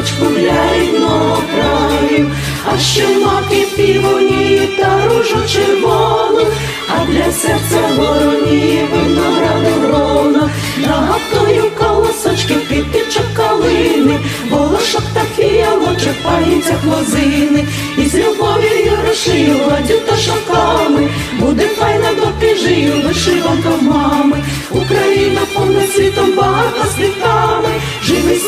для рідного краю, а ще маки півоні та ружу червону, а для серця вороні винограду грона, нагадую колосочки квітичок калини, волошок та фіялочок, паїться хлозини, і з любов'ю грошею гладю та шоками, буде файна доки жию, вишиванка мами, Україна повна світом багата світами,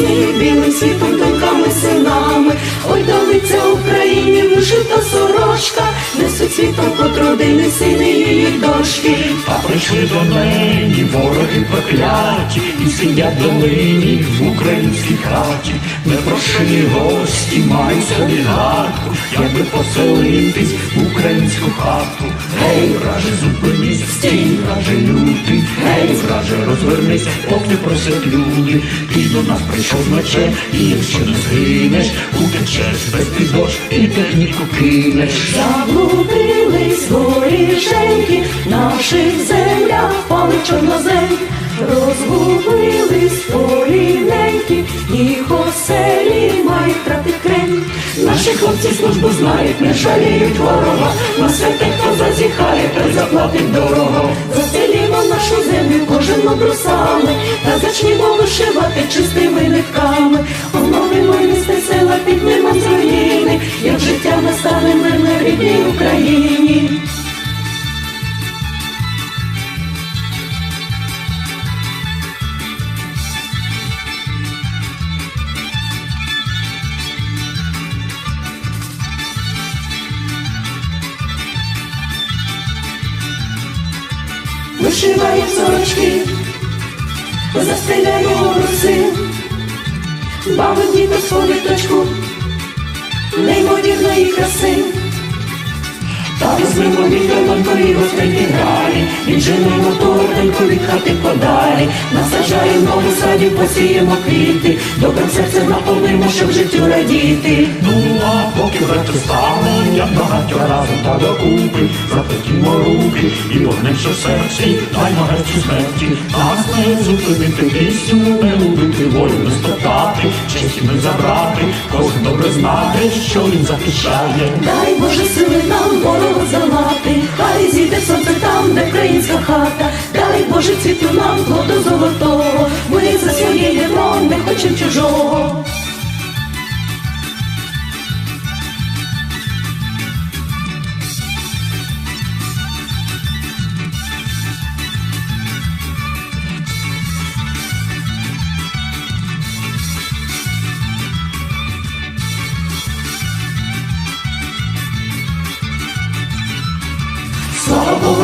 живи білим світом, доньками, синами, ой, долиця Україні, вишита сорочка, несуть світом кот родини, сини її дошки. А прийшли до неї вороги прокляті, і сидять долині в українській хаті. Непрошені гості мають собі гадку, якби поселитись в українську хату. Гей, враже, зупинись, стій, враже, лютий, гей, враже, розвернись, поки просять люди. Ти до нас прийшов з і якщо не згинеш, утечеш без підош і техніку кинеш. Заблудились воріженьки, наших землях пали чорнозем, розгубились поліненьки, їх оселі мають трати крем. Наші хлопці службу знають, не жаліють ворога, на святе хто зазіхає, той заплатить дорого. Застелімо нашу землю кожен обрусами, та зачнімо вишивати чистими нитками, оновимо місце села, піднімемо Вишиваємо сорочки, застеляємо руси, бавим діток свою точку, неймовірної краси. Та візьмемо віконкою гостинні гралі, відженемо торденьку від хати подалі, насаджаємо нову саді, посіємо квіти, добрим серцем наповнимо, щоб життю радіти. Ну, а поки вечір стане, як багато разом та докупи, заплетімо руки і в серці, даймо герцю смерті, нас не зупинити пісню, не любити волю, не спитати, честь не забрати, кожен добре знати, що він захищає. Дай Боже сили нам ворога залати, хай зійде сонце там, де українська хата, дай Боже цвіту нам плоду золотого, ми за своє не хочемо чужого.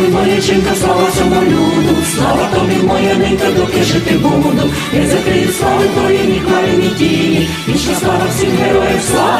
Жінка, слава цьому люду, слава тобі, моя ненька, доки жити буду. Я закрию слави твої, ні хвалі, ні тіні, вічна слава всім героям, слава!